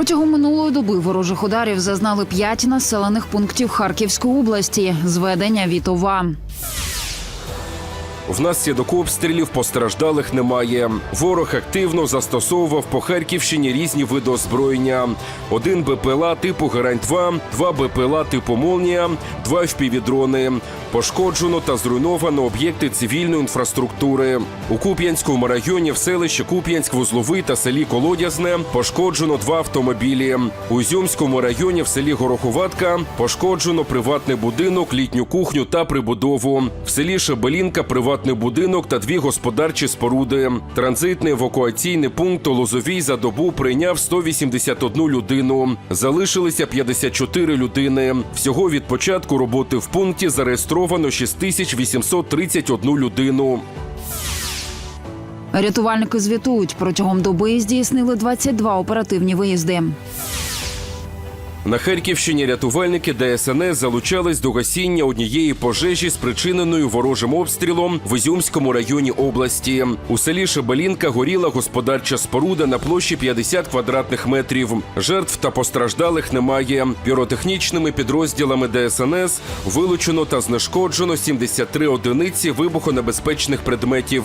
Протягом минулої доби ворожих ударів зазнали п'ять населених пунктів Харківської області. Зведення Вітова. Внаслідок обстрілів постраждалих немає. Ворог активно застосовував по Харківщині різні види озброєння: один БПЛА типу Герань-2, два БПЛА типу Молнія, два впівдрони. Пошкоджено та зруйновано об'єкти цивільної інфраструктури. У Куп'янському районі в селищі Куп'янськ, Вузловий та селі Колодязне пошкоджено два автомобілі. У Ізюмському районі в селі Гороховатка пошкоджено приватний будинок, літню кухню та прибудову. В селі Шебелінка приватний будинок та дві господарчі споруди. Транзитний евакуаційний пункт у Лозовій за добу прийняв 181 людину. Залишилися 54 людини. Всього від початку роботи в пункті зареєстровано 6831 людину. Рятувальники звітують протягом доби здійснили 22 оперативні виїзди. На Харківщині рятувальники ДСНС залучались до гасіння однієї пожежі, спричиненої ворожим обстрілом в Ізюмському районі області. У селі Шебелінка горіла господарча споруда на площі 50 квадратних метрів. Жертв та постраждалих немає. Піротехнічними підрозділами ДСНС вилучено та знешкоджено 73 одиниці вибухонебезпечних предметів.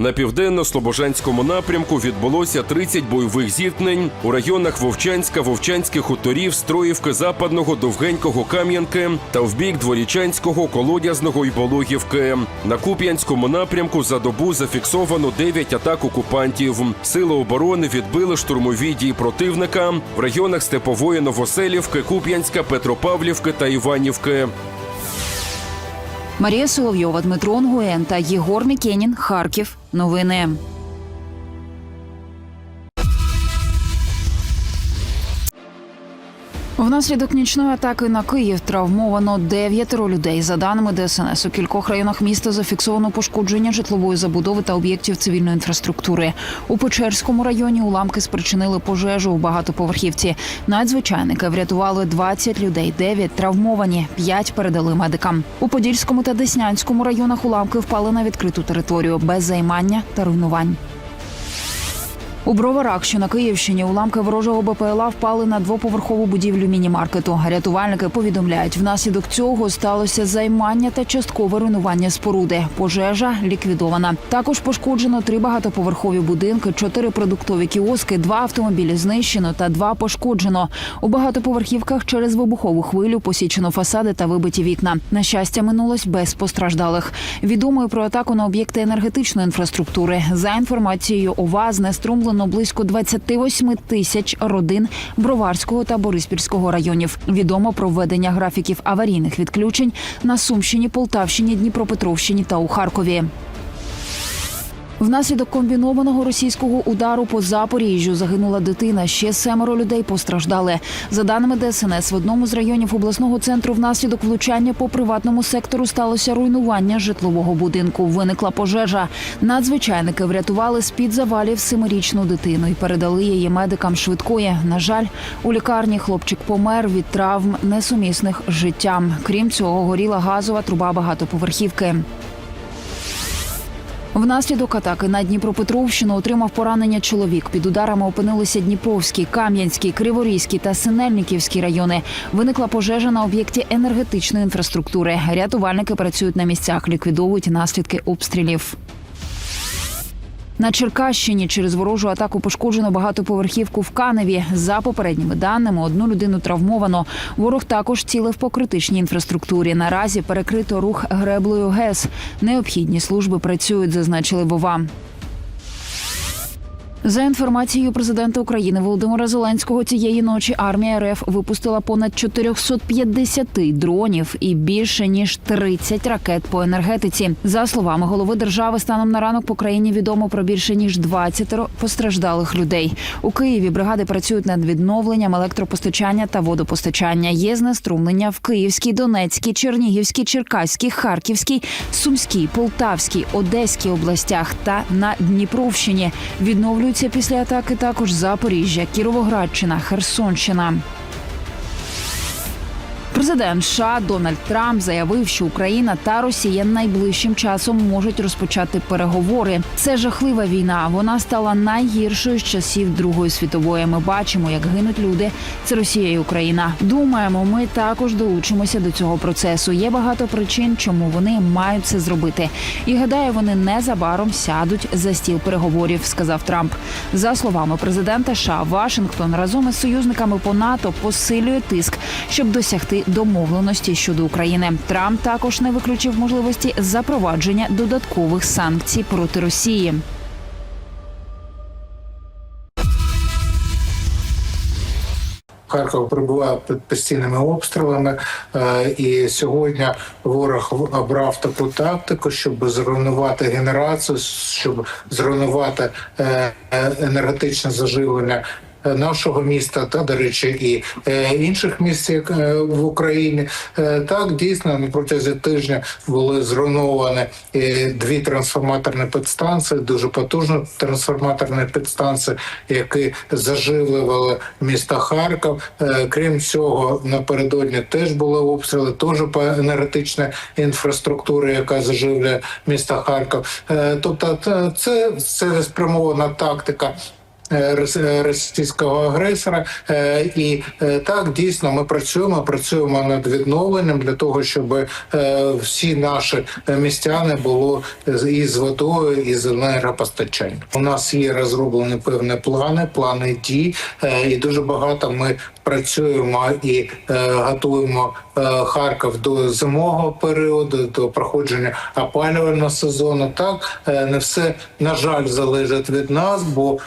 На південно-слобожанському напрямку відбулося 30 бойових зіткнень у районах Вовчанська, Вовчанських хуторів, Строївки, Западного, Довгенького, Кам'янки та в бік Дворічанського, Колодязного і Вологівки. На Куп'янському напрямку за добу зафіксовано 9 атак окупантів. Сили оборони відбили штурмові дії противника в районах Степової Новоселівки, Куп'янська, Петропавлівки та Іванівки. Марія Соловйова, Дмитро Онгуен та Єгор Мікенін. Харків. Новини. Внаслідок нічної атаки на Київ травмовано дев'ятеро людей. За даними ДСНС, у кількох районах міста зафіксовано пошкодження житлової забудови та об'єктів цивільної інфраструктури. У Печерському районі уламки спричинили пожежу у багатоповерхівці. Надзвичайники врятували 20 людей, 9 травмовані, 5 передали медикам. У Подільському та Деснянському районах уламки впали на відкриту територію без займання та руйнувань. У Броварах, що на Київщині, уламки ворожого БПЛА впали на двоповерхову будівлю міні-маркету. Рятувальники повідомляють, внаслідок цього сталося займання та часткове руйнування споруди. Пожежа ліквідована. Також пошкоджено три багатоповерхові будинки, чотири продуктові кіоски, два автомобілі знищено та два пошкоджено. У багатоповерхівках через вибухову хвилю посічено фасади та вибиті вікна. На щастя, минулось без постраждалих. Відомою про атаку на об'єкти енергетичної інфраструктури. За інформацією ОВА, знеструмлено близько 28 тисяч родин Броварського та Бориспільського районів. Відомо про введення графіків аварійних відключень на Сумщині, Полтавщині, Дніпропетровщині та у Харкові. Внаслідок комбінованого російського удару по Запоріжжю загинула дитина. Ще семеро людей постраждали. За даними ДСНС, в одному з районів обласного центру внаслідок влучання по приватному сектору сталося руйнування житлового будинку. Виникла пожежа. Надзвичайники врятували з під завалів семирічну дитину і передали її медикам швидкої. На жаль, у лікарні хлопчик помер від травм несумісних життям. Крім цього, горіла газова труба багатоповерхівки. Внаслідок атаки на Дніпропетровщину отримав поранення чоловік. Під ударами опинилися Дніпровський, Кам'янський, Криворізький та Синельниківський райони. Виникла пожежа на об'єкті енергетичної інфраструктури. Рятувальники працюють на місцях, ліквідовують наслідки обстрілів. На Черкащині через ворожу атаку пошкоджено багатоповерхівку в Каневі. За попередніми даними, одну людину травмовано. Ворог також цілив по критичній інфраструктурі. Наразі перекрито рух греблею ГЕС. Необхідні служби працюють, зазначили Вова. За інформацією президента України Володимира Зеленського, цієї ночі армія РФ випустила понад 450 дронів і більше ніж 30 ракет по енергетиці. За словами голови держави, станом на ранок по країні відомо про більше ніж 20 постраждалих людей. У Києві бригади працюють над відновленням електропостачання та водопостачання. Є знеструмлення в Київській, Донецькій, Чернігівській, Черкаській, Харківській, Сумській, Полтавській, Одеській областях та на Дніпровщині. Відновлюються після атаки також Запоріжжя, Кіровоградщина, Херсонщина. Президент США Дональд Трамп заявив, що Україна та Росія найближчим часом можуть розпочати переговори. Це жахлива війна. Вона стала найгіршою з часів Другої світової. Ми бачимо, як гинуть люди. Це Росія і Україна. Думаємо, ми також долучимося до цього процесу. Є багато причин, чому вони мають це зробити. І гадаю, вони незабаром сядуть за стіл переговорів, сказав Трамп. За словами президента США, Вашингтон разом із союзниками по НАТО посилює тиск, щоб досягти домовленості щодо України. Трамп також не виключив можливості запровадження додаткових санкцій проти Росії. Харків перебуває під постійними обстрілами, е, і сьогодні ворог обрав таку тактику, щоб зруйнувати генерацію, щоб зруйнувати е, е, енергетичне заживлення. Нашого міста та до речі, і е, інших міст е, в Україні Е, так дійсно на протязі тижня були зруйновані е, дві трансформаторні підстанції, дуже потужні трансформаторні підстанції, які заживлювали місто Харків. Е, Крім цього, напередодні теж були обстріли, теж по енергетичній інфраструктурі, яка заживлює місто Харків. Е, Тобто, це спрямована тактика. Е, е, Російського агресора, Е, і так дійсно ми працюємо. Працюємо над відновленням для того, щоб всі наші містяни було і з водою, і з енергопостачанням. У нас є розроблені певні плани, плани дій, і дуже багато ми працюємо і е, готуємо е, Харків до зимового періоду, до проходження опалювального сезону. Так е, не все на жаль залежить від нас, бо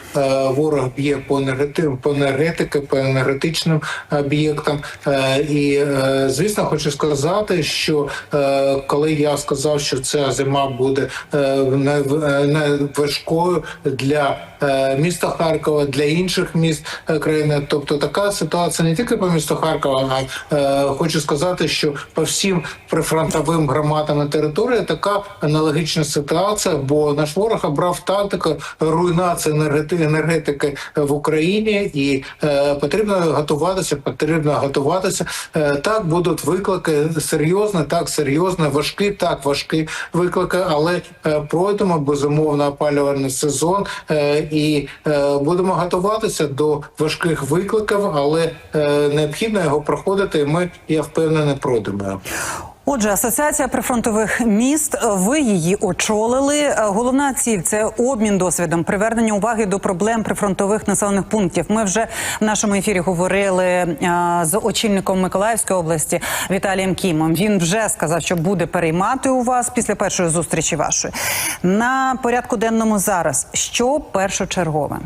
ворог б'є по енергетичним, по енергетики, по енергетичним об'єктам. І звісно, хочу сказати, що коли я сказав, що ця зима буде не, важкою для міста Харкова, для інших міст країни, тобто така ситуація не тільки по місту Харкова, а е, хочу сказати, що по всім прифронтовим громадам на території така аналогічна ситуація, бо наш ворог обрав тактику руйнації енергетики в Україні, і е, потрібно готуватися. Потрібно готуватися. Е, так будуть виклики серйозні, так серйозні, важкі, так важкі виклики, але е, пройдемо безумовно опалювальний сезон е, і е, будемо готуватися до важких викликів, але необхідно його проходити. Ми я впевнений пройдемо. Отже, асоціація прифронтових міст. Ви її очолили. Е, Головна ціль це обмін досвідом, привернення уваги до проблем прифронтових населених пунктів. Ми вже в нашому ефірі говорили е, з очільником Миколаївської області Віталієм Кімом. Він вже сказав, що буде переймати у вас після першої зустрічі вашої на порядку денному зараз. Що першочергове?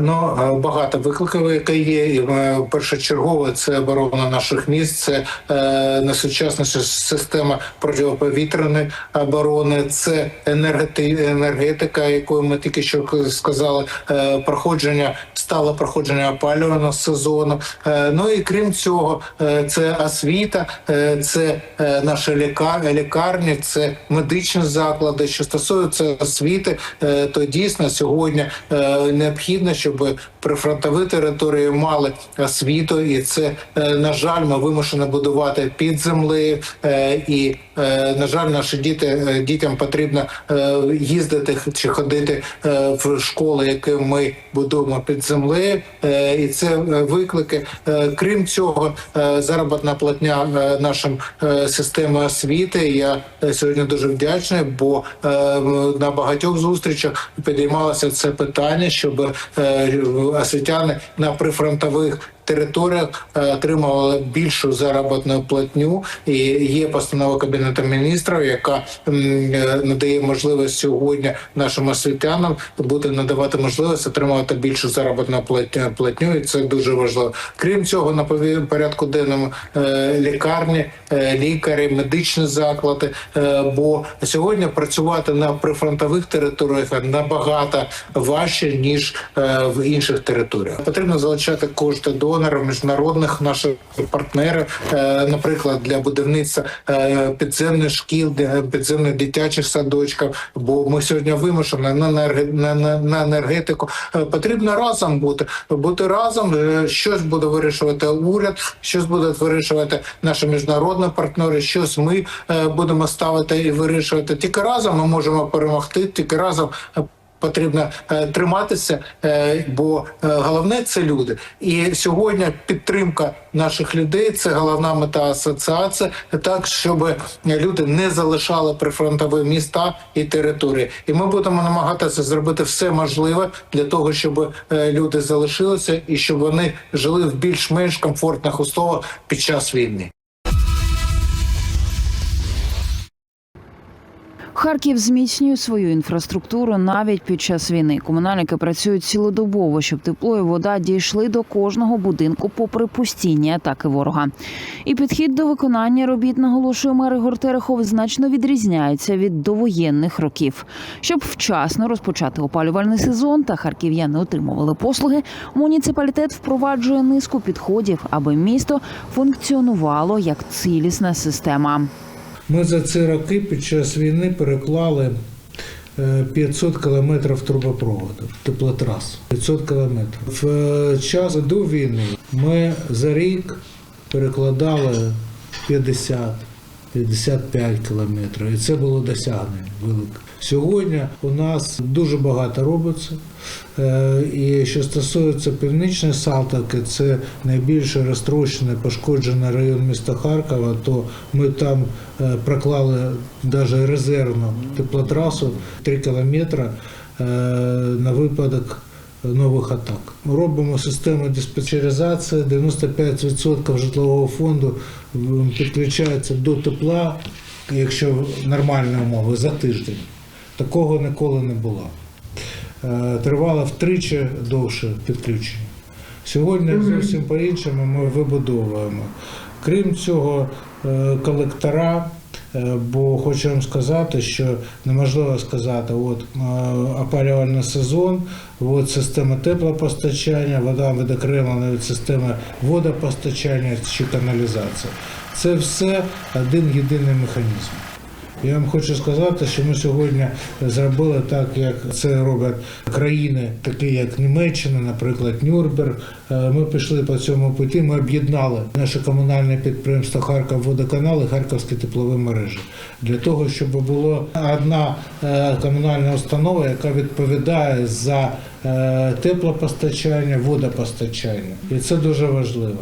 Ну е, багато викликів, які є. І е, першочергове це оборона наших міст, це е, найсучасніша система протиповітряної оборони, це енергетика, енергетика, якою ми тільки що сказали, е, проходження. Стало проходження опалювального сезону. Е, Ну і крім цього, е, це освіта, е, це наші лікар- лікарні, це медичні заклади. Що стосується освіти, то дійсно сьогодні необхідно, щоб прифронтові території мали освіту, і це на жаль, ми вимушені будувати під землею. І на жаль, наші діти дітям потрібно їздити чи ходити в школи, які ми будуємо під землею, Е, і це е, виклики. Е, Крім цього, заробітна платня нашим системи освіти. Я сьогодні дуже вдячний, бо на багатьох зустрічах підіймалося це питання, щоб освітяни на прифронтових територіях е, отримували більшу заробітну платню. І є постанова кабінету міністрів, яка е, надає можливість сьогодні нашим освітянам бути надавати можливість отримувати більшу заробітну платню. і це дуже важливо. Крім цього, на порядку денному е, лікарні, лікарі, медичні заклади. Бо сьогодні працювати на прифронтових територіях набагато важче ніж в інших територіях. Потрібно залучати кошти до донори, міжнародних наших партнерів, е, наприклад, для будівництва е, підземних шкіл, підземних дитячих садочків. Бо ми сьогодні вимушені на енерге- на, на, на енергетику. Е, Потрібно разом бути, бути разом. Щось буде вирішувати уряд, щось будуть вирішувати наші міжнародні партнери, щось ми будемо ставити і вирішувати. Тільки разом ми можемо перемогти, тільки разом. Потрібно е, триматися, е, бо е, головне це люди. І сьогодні підтримка наших людей це головна мета асоціації, так щоб люди не залишали прифронтові міста і території. І ми будемо намагатися зробити все можливе для того, щоб люди залишилися і щоб вони жили в більш-менш комфортних условиях під час війни. Харків зміцнює свою інфраструктуру навіть під час війни. Комунальники працюють цілодобово, щоб тепло і вода дійшли до кожного будинку, попри постійні атаки ворога. І підхід до виконання робіт, наголошує мер Ігор Терехов, значно відрізняється від довоєнних років. Щоб вчасно розпочати опалювальний сезон та харків'яни отримували послуги. Муніципалітет впроваджує низку підходів, аби місто функціонувало як цілісна система. Ми за ці роки під час війни переклали е, 500 кілометрів трубопроводу, теплотрас. 500 кілометрів. В е, час до війни ми за рік перекладали 50 55 кілометрів, і це було досягнення велике. Сьогодні у нас дуже багато робиться. Е, І що стосується північної Салтовки, це найбільше розтрощений, пошкоджений район міста Харкова, то ми там е, проклали навіть резервну теплотрасу 3 кілометри е, на випадок нових атак. Ми робимо систему диспетчеризації, 95% житлового фонду підключається до тепла, якщо нормальні умови, за тиждень. Такого ніколи не було. Е, Тривало втричі довше підключення. Сьогодні зовсім по-іншому ми вибудовуємо. Крім цього, е, колектора, бо хочу вам сказати, що неможливо сказати, от е, опалювальний сезон, от система теплопостачання, вода відокремлена від системи водопостачання чи каналізації. Це все один єдиний механізм. Я вам хочу сказати, що ми сьогодні зробили так, як це роблять країни, такі як Німеччина, наприклад, Нюрнберг. Е, Ми пішли по цьому путі. Ми об'єднали наше комунальне підприємство Харків-Водоканал і Харківські теплові мережі для того, щоб була одна е, комунальна установа, яка відповідає за е, теплопостачання, водопостачання, і це дуже важливо.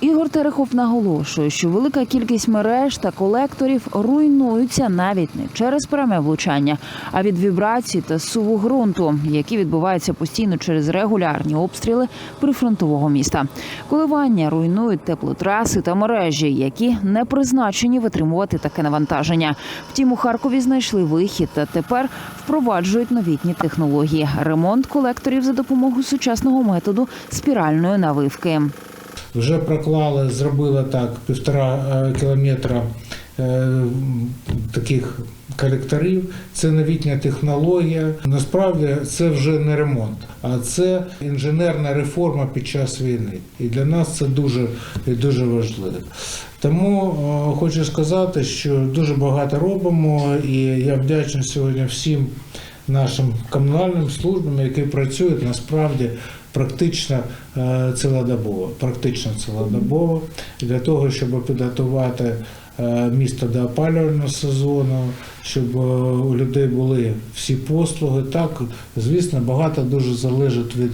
Ігор Терехов наголошує, що велика кількість мереж та колекторів руйнуються навіть не через пряме влучання, а від вібрацій та суву ґрунту, які відбуваються постійно через регулярні обстріли прифронтового міста. Коливання руйнують теплотраси та мережі, які не призначені витримувати таке навантаження. Втім, у Харкові знайшли вихід та тепер впроваджують новітні технології. Ремонт колекторів за допомогою сучасного методу спіральної навивки. Вже проклали, зробили так півтора е, кілометра е, таких колекторів. Це новітня технологія. Насправді це вже не ремонт, а це інженерна реформа під час війни. І для нас це дуже дуже важливо. Тому е, хочу сказати, що дуже багато робимо, і я вдячний сьогодні всім нашим комунальним службам, які працюють насправді практично е, цілодобово, практично цілодобово для того, щоб підготувати е, місто до опалювального сезону, щоб е, у людей були всі послуги. Так, звісно, багато дуже залежить від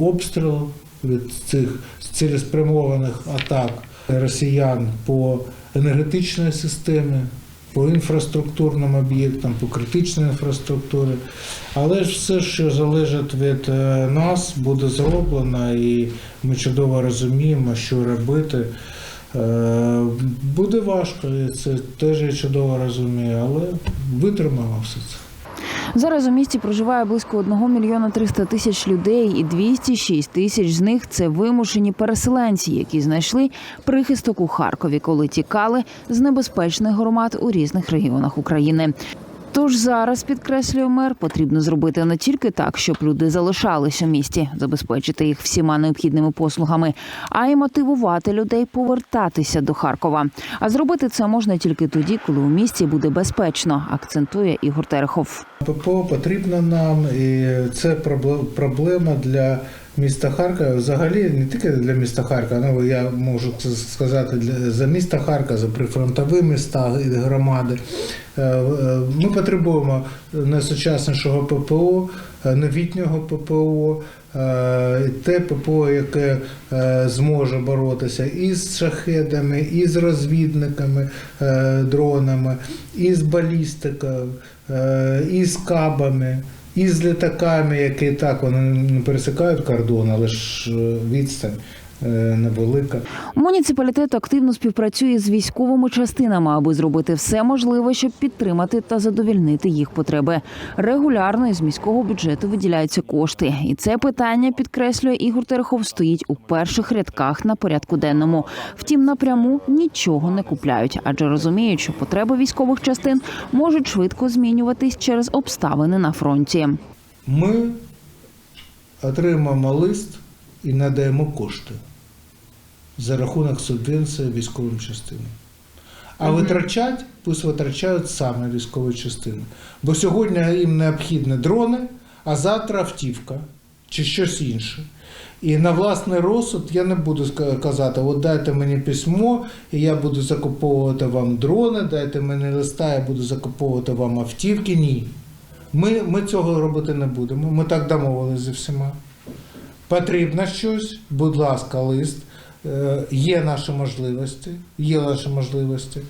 обстрілу, від цих цілеспрямованих атак росіян по енергетичній системі по інфраструктурним об'єктам, по критичній інфраструктурі. Але ж все, що залежить від е, нас, буде зроблено, і ми чудово розуміємо, що робити. Е, Буде важко, це теж я чудово розумію, але витримаємо все це. Зараз у місті проживає близько 1 мільйона 300 тисяч людей, і 206 тисяч з них це вимушені переселенці, які знайшли прихисток у Харкові, коли тікали з небезпечних громад у різних регіонах України. Тож зараз підкреслює мер, потрібно зробити не тільки так, щоб люди залишались у місті, забезпечити їх всіма необхідними послугами, а й мотивувати людей повертатися до Харкова. А зробити це можна тільки тоді, коли у місті буде безпечно, акцентує Ігор Терехов. ППО потрібно нам, і це пробле- проблема для міста Харкова. Взагалі не тільки для міста Харкова, ну я можу сказати для за міста Харкова, за прифронтові міста і громади. Е, е, Ми потребуємо найсучаснішого ППО, е, новітнього ППО. е, Те ППО, яке е, зможе боротися і з шахедами, і з розвідниками, е, дронами, і з балістикою, е, і з кабами, і з літаками, які так вони не пересикають кордон, але ж е, відстань невелика. Муніципалітет активно співпрацює з військовими частинами, аби зробити все можливе, щоб підтримати та задовільнити їх потреби. Регулярно із міського бюджету виділяються кошти, і це питання підкреслює Ігор Терехов. Стоїть у перших рядках на порядку денному. Втім, напряму нічого не купляють, адже розуміють, що потреби військових частин можуть швидко змінюватись через обставини на фронті. Ми отримаємо лист і надаємо кошти за рахунок субвенції військовим частинам. А витрачать, пусть витрачають саме військові частини. Бо сьогодні їм необхідні дрони, а завтра автівка чи щось інше. І на власний розсуд я не буду казати, от дайте мені письмо, і я буду закуповувати вам дрони, дайте мені листа, я буду закуповувати вам автівки. Ні. Ми, ми цього робити не будемо. Ми так домовилися зі всіма. Потрібно щось, будь ласка, лист. Е, Є наші можливості, є наші можливості.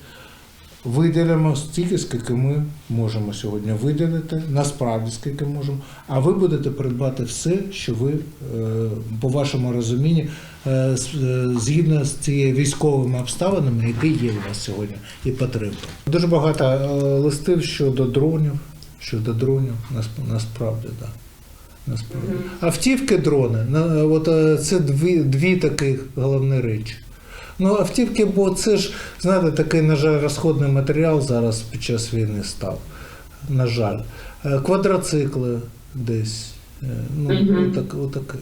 Виділимо стільки, скільки ми можемо сьогодні виділити, насправді скільки можемо. А ви будете придбати все, що ви, е, по вашому розумінні, е, згідно з цією військовими обставинами, які є у вас сьогодні, і потреби. Дуже багато листів щодо дронів, щодо дронів, насправді, так. Да. Насправді. Автівки, дрони. От е, це дві, дві таких головні речі. Ну, автівки, бо це ж, знаєте, такий, на жаль, розходний матеріал зараз під час війни став. На жаль. Е, Квадроцикли десь. Ну, mm -hmm. отак, отаке.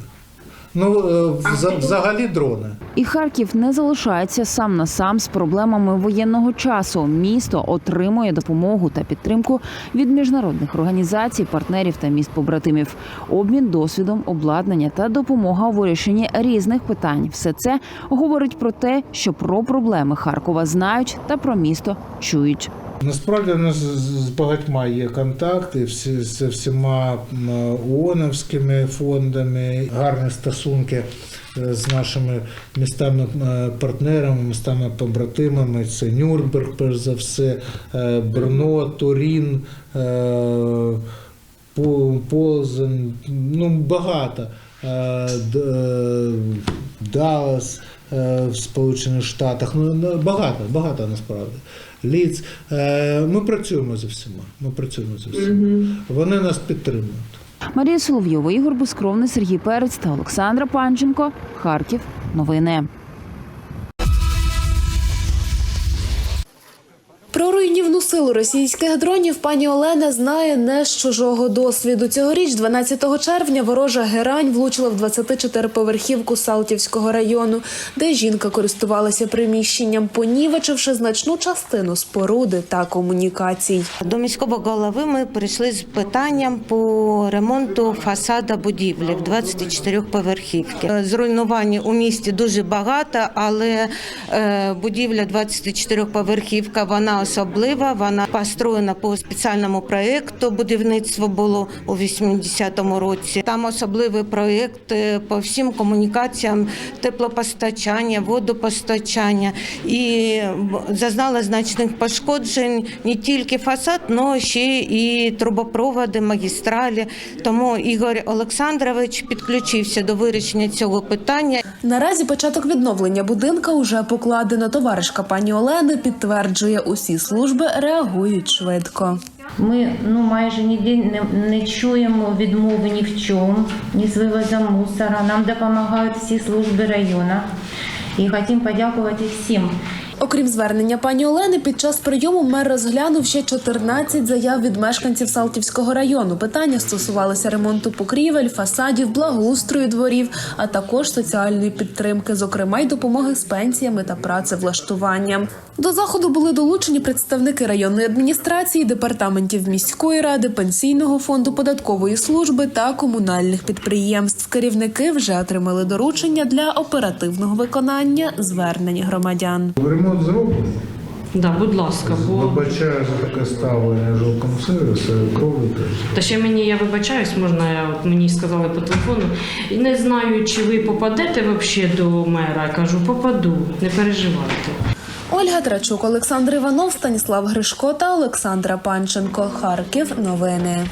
Ну, е, вза- взагалі дрони. І Харків не залишається сам на сам з проблемами воєнного часу. Місто отримує допомогу та підтримку від міжнародних організацій, партнерів та міст побратимів. Обмін досвідом, обладнання та допомога у вирішенні різних питань. Все це говорить про те, що про проблеми Харкова знають та про місто чують. Насправді у нас з багатьма є контакти, всі, з всіма ООНовськими фондами, гарні стосунки е, з нашими містами-партнерами, містами-побратимами. Це Нюрнберг, перш за все, е, Брно, Турін, е, По- Позен, ну багато. Е, Д- е, Даллас е, в Сполучених Штатах. Ну, багато, багато насправді. Ліц. Е, Ми працюємо за всіма. Ми працюємо за всіма. Вони нас підтримують. Марія Соловйова, Ігор Безкровний, Сергій Перець та Олександра Панченко. Харків. Новини. Про руйнівну силу російських дронів пані Олена знає не з чужого досвіду. Цьогоріч, 12 червня, ворожа герань влучила в 24-поверхівку Салтівського району, де жінка користувалася приміщенням, понівечивши значну частину споруди та комунікацій. До міського голови ми прийшли з питанням по ремонту фасада будівлі в 24 поверхівки. Е, Зруйнувань у місті дуже багато, але е, будівля 24 поверхівка вона особлива. Вона построєна по спеціальному проєкту. Будівництво було у 80-му році. Там особливий проєкт е, по всім комунікаціям, теплопостачання, водопостачання і зазнала значних пошкоджень не тільки фасад, але ще і трубопроводи, магістралі. Тому Ігор Олександрович підключився до вирішення цього питання. Наразі початок відновлення будинка уже покладено. Товаришка пані Олени підтверджує, усі служби реагують швидко. Ми ну майже ніде не, не чуємо відмови ні в чому, ні з вивозом мусора. Нам допомагають всі служби району. І хотім подякувати всім Окрім звернення пані Олени, під час прийому мер розглянув ще 14 заяв від мешканців Салтівського району. Питання стосувалися ремонту покрівель, фасадів, благоустрою дворів, а також соціальної підтримки, зокрема й допомоги з пенсіями та працевлаштуванням. До заходу були долучені представники районної адміністрації, департаментів міської ради, пенсійного фонду, податкової служби та комунальних підприємств. Керівники вже отримали доручення для оперативного виконання звернень громадян. Ремонт зроблений. Да, будь ласка, бо Вибачаю за таке ставлення жилком сервісу, крові теж. та ще мені я вибачаюсь, можна я от мені сказали по телефону. І не знаю, чи ви попадете взагалі до мера. Я кажу, попаду, не переживайте. Ольга Трачук, Олександр Іванов, Станіслав Гришко та Олександра Панченко. Харків. Новини.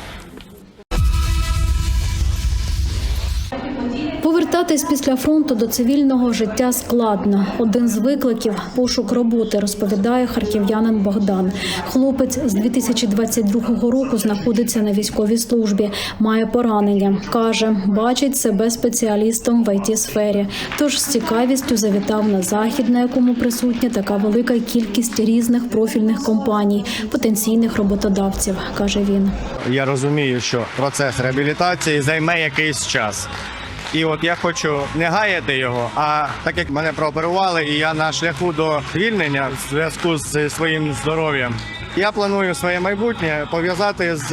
Повертатись після фронту до цивільного життя складно. Один з викликів пошук роботи, розповідає харків'янин Богдан. Хлопець з 2022 року знаходиться на військовій службі, має поранення. каже, бачить себе спеціалістом в it сфері. Тож з цікавістю завітав на захід, на якому присутня така велика кількість різних профільних компаній, потенційних роботодавців, каже він. Я розумію, що процес реабілітації займе якийсь час. І от я хочу не гаяти його, а так як мене прооперували, і я на шляху до звільнення в зв'язку з своїм здоров'ям. Я планую своє майбутнє пов'язати з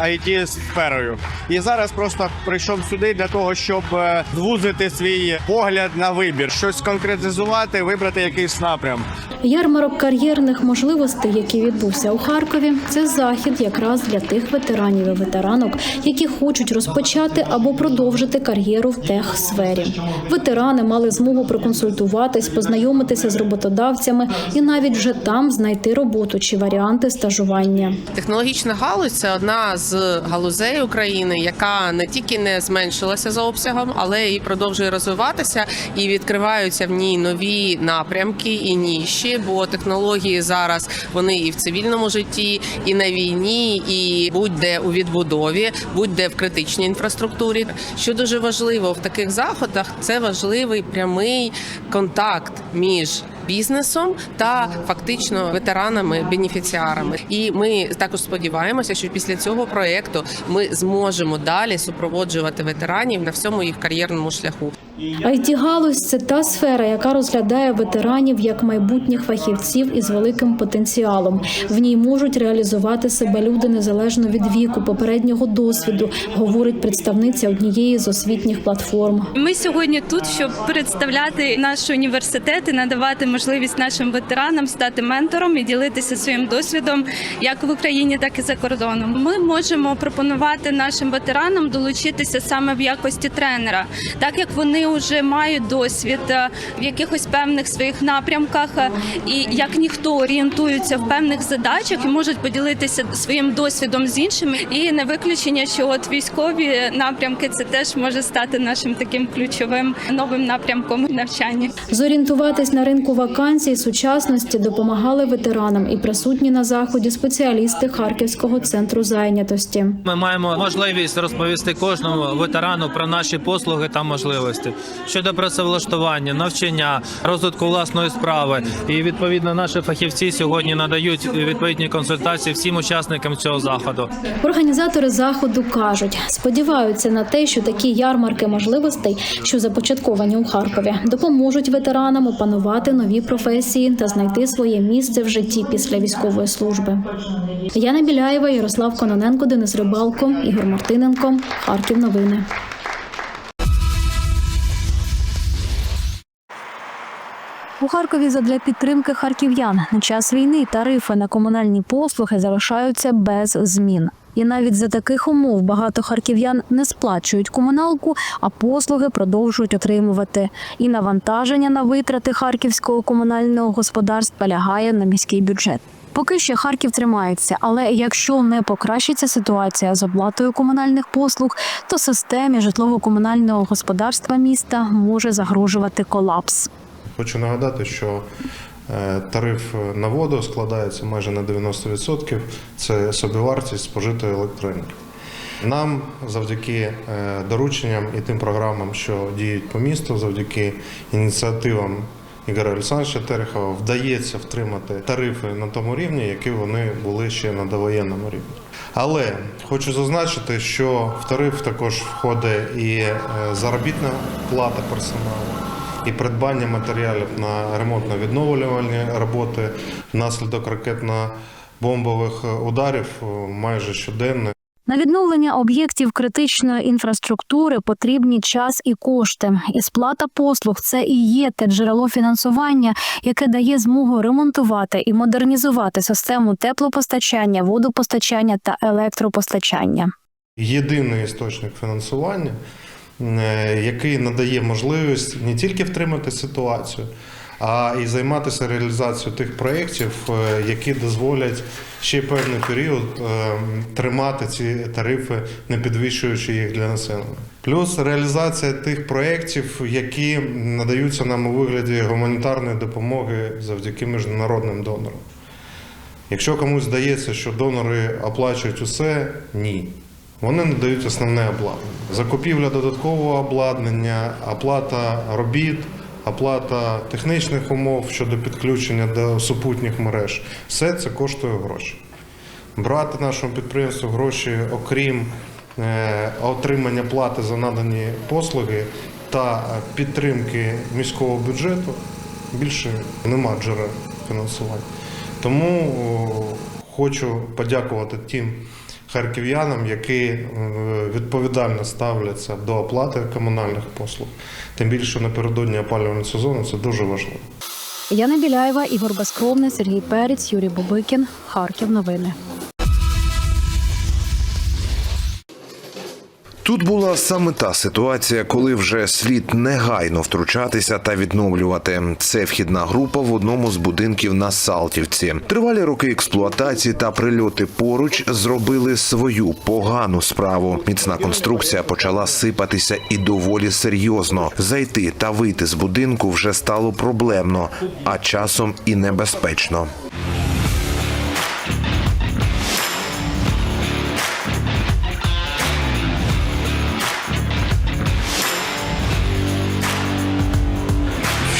it сферою. І зараз просто прийшов сюди для того, щоб е, звузити свій погляд на вибір, щось конкретизувати, вибрати якийсь напрям. Ярмарок кар'єрних можливостей, який відбувся у Харкові, це захід якраз для тих ветеранів і ветеранок, які хочуть розпочати або продовжити кар'єру в техсфері. Ветерани мали змогу проконсультуватись, познайомитися з роботодавцями і навіть вже там знайти роботу чи варіанти стажування. Технологічна галузь це одна з галузей України, яка не тільки не зменшилася за обсягом, але і продовжує розвиватися, і відкриваються в ній нові напрямки і ніші. Бо технології зараз вони і в цивільному житті, і на війні, і будь-де у відбудові, будь-де в критичній інфраструктурі. Що дуже важливо в таких заходах, це важливий прямий контакт між бізнесом та фактично ветеранами, бенефіціарами. І ми також сподіваємося, що після цього проекту ми зможемо далі супроводжувати ветеранів на всьому їх кар'єрному шляху. It галузь це та сфера, яка розглядає ветеранів як майбутніх фахівців із великим потенціалом. В ній можуть реалізувати себе люди незалежно від віку, попереднього досвіду, говорить представниця однієї з освітніх платформ. Ми сьогодні тут, щоб представляти наш університет і надавати можливість нашим ветеранам стати ментором і ділитися своїм досвідом як в Україні, так і за кордоном. Ми можемо пропонувати нашим ветеранам долучитися саме в якості тренера, так як вони вже мають досвід е, в якихось певних своїх напрямках, е, і як ніхто орієнтуються в певних задачах і можуть поділитися своїм досвідом з іншими. І не виключення, що от військові напрямки це теж може стати нашим таким ключовим новим напрямком навчання. Зорієнтуватись на ринку вакансій сучасності допомагали ветеранам і присутні на заході спеціалісти Харківського центру зайнятості. Ми маємо можливість розповісти кожному ветерану про наші послуги та можливості щодо працевлаштування, навчання, розвитку власної справи. І відповідно наші фахівці сьогодні надають відповідні консультації всім учасникам цього заходу. Організатори заходу кажуть, сподіваються на те, що такі ярмарки можливостей, що започатковані у Харкові, допоможуть ветеранам опанувати нові професії та знайти своє місце в житті після військової служби. Яна Біляєва, Ярослав Кононенко, Денис Рибалко, Ігор Мартиненко. Харків. Новини. У Харкові задля підтримки харків'ян на час війни тарифи на комунальні послуги залишаються без змін. І навіть за таких умов багато харків'ян не сплачують комуналку, а послуги продовжують отримувати. І навантаження на витрати харківського комунального господарства лягає на міський бюджет. Поки що Харків тримається, але якщо не покращиться ситуація з оплатою комунальних послуг, то системі житлово-комунального господарства міста може загрожувати колапс. Хочу нагадати, що е, тариф на воду складається майже на 90%. Це собівартість спожитої електроенергії. Нам завдяки е, дорученням і тим програмам, що діють по місту, завдяки ініціативам Ігоря Олександровича Терехова вдається втримати тарифи на тому рівні, які вони були ще на довоєнному рівні. Але хочу зазначити, що в тариф також входить і е, заробітна плата персоналу, і придбання матеріалів на ремонтно-відновлювальні роботи внаслідок ракетно-бомбових ударів е, майже щоденно. На відновлення об'єктів критичної інфраструктури потрібні час і кошти. І сплата послуг це і є те джерело фінансування, яке дає змогу ремонтувати і модернізувати систему теплопостачання, водопостачання та електропостачання. єдиний істочник фінансування, який надає можливість не тільки втримати ситуацію, а і займатися реалізацією тих проєктів, е, які дозволять ще певний період е, тримати ці тарифи, не підвищуючи їх для населення. Плюс реалізація тих проєктів, які надаються нам у вигляді гуманітарної допомоги завдяки міжнародним донорам. Якщо комусь здається, що донори оплачують усе, ні. Вони надають основне обладнання. Закупівля додаткового обладнання, оплата робіт, оплата технічних умов щодо підключення до супутніх мереж. Все це коштує гроші. Брати нашому підприємству гроші, окрім е, отримання плати за надані послуги та підтримки міського бюджету, більше нема джерел фінансування. Тому хочу подякувати тим харків'янам, які е, відповідально ставляться до оплати комунальних послуг. Тим більше напередодні опалювального сезону це дуже важливо. Яна Біляєва, Ігор Безкровний, Сергій Перець, Юрій Бобикін. Харків. Новини. Тут була саме та ситуація, коли вже слід негайно втручатися та відновлювати. Це вхідна група в одному з будинків на Салтівці. Тривалі роки експлуатації та прильоти поруч зробили свою погану справу. Міцна конструкція почала сипатися і доволі серйозно. Зайти та вийти з будинку вже стало проблемно, а часом і небезпечно.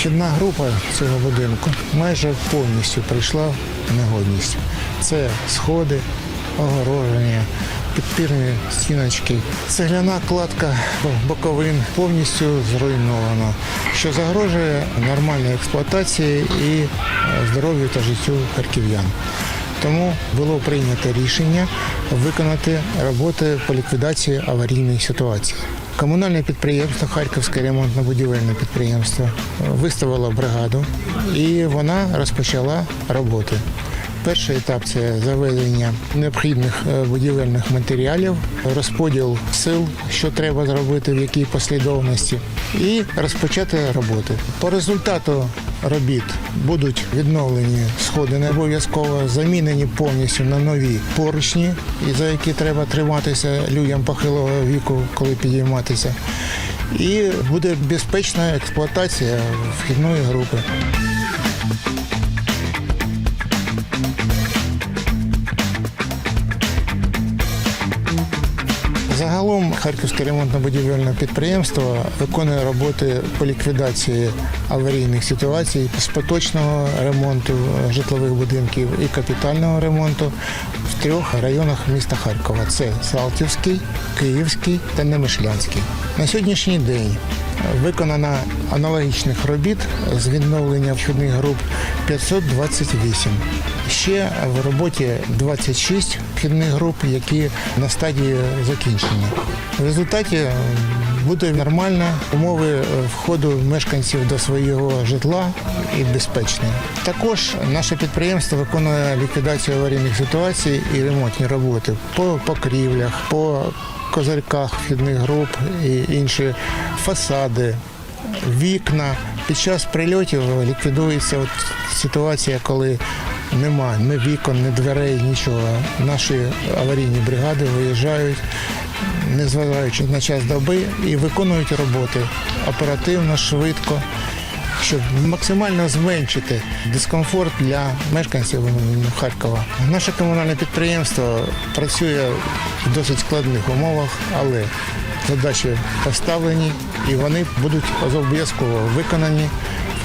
Вхідна група цього будинку майже повністю прийшла в негодність. Це сходи, огороження, підпірні стіночки, цегляна кладка боковин повністю зруйнована, що загрожує нормальній експлуатації і е, здоров'ю та життю харків'ян. Тому було прийнято рішення виконати роботи по ліквідації аварійної ситуації. Комунальне підприємство, Харківське ремонтно-будівельне підприємство виставило бригаду і вона розпочала роботи. Перший етап це завезення необхідних е, будівельних матеріалів, розподіл сил, що треба зробити, в якій послідовності, і розпочати роботи. По результату робіт будуть відновлені сходи не обов'язково, замінені повністю на нові поручні, за які треба триматися людям похилого віку, коли підійматися. І буде безпечна експлуатація вхідної групи. Харківське ремонтно-будівельне підприємство виконує роботи по ліквідації аварійних ситуацій з поточного ремонту е, житлових будинків і капітального ремонту в трьох районах міста Харкова: це Салтівський, Київський та Немишлянський. На сьогоднішній день виконано аналогічних робіт з відновлення вхідних груп 528. Ще в роботі 26 вхідних груп, які на стадії закінчення. В результаті буде нормально умови входу мешканців до свого житла і безпечні. Також наше підприємство виконує ліквідацію аварійних ситуацій і ремонтні роботи по покрівлях, по козирках вхідних груп і інші фасади, вікна. Під час прильотів ліквідується от ситуація, коли нема ні вікон, ні дверей, нічого. Наші аварійні бригади виїжджають, незважаючи на час доби, і виконують роботи оперативно, швидко, щоб максимально зменшити дискомфорт для мешканців Харкова. Наше комунальне підприємство працює в досить складних умовах, але задачі поставлені і вони будуть обов'язково виконані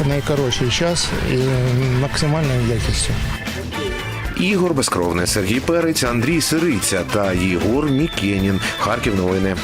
найкоротший час і максимальною якістю. Ігор Безкровний, Сергій Перець, Андрій Сириця та Єгор Мікенін. Харків новини.